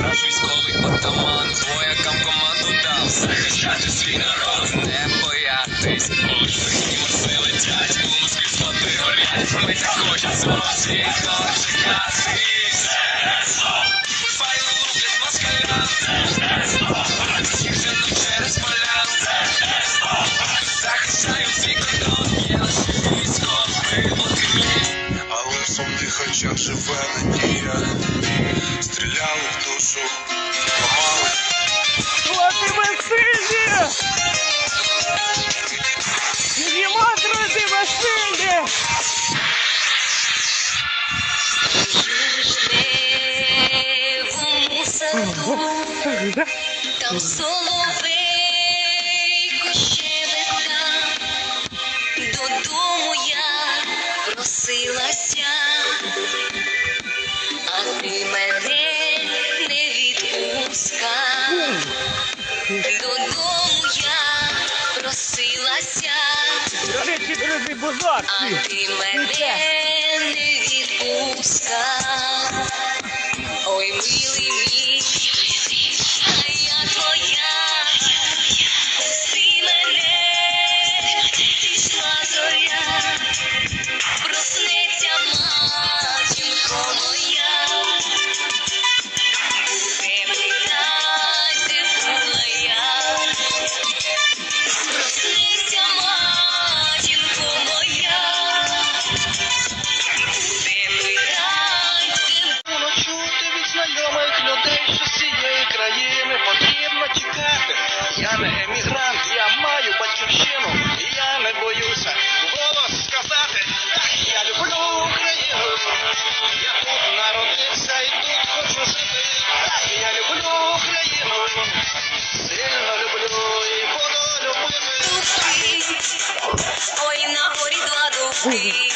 Наш військовий отаман воякам команду дав захищати свій народ, не боятись. Летять, у Москві склади горять. Ми також з вас. Але в сумних очах живе надія. Стріляли в душу, ламали. Хлопці ми сильні! Підіймо, друзі, ми сильні! Вишневому саду, там соловейко Додому я просилася. А ти мене не відпускав. Ой, милий мій, Я не емігрант, я маю батьківщину, я не боюся голос сказати. Я люблю Україну. Я тут народився і тут хочу жити. Я люблю Україну. Сильно люблю і буду любити. ой, на горі два дубки,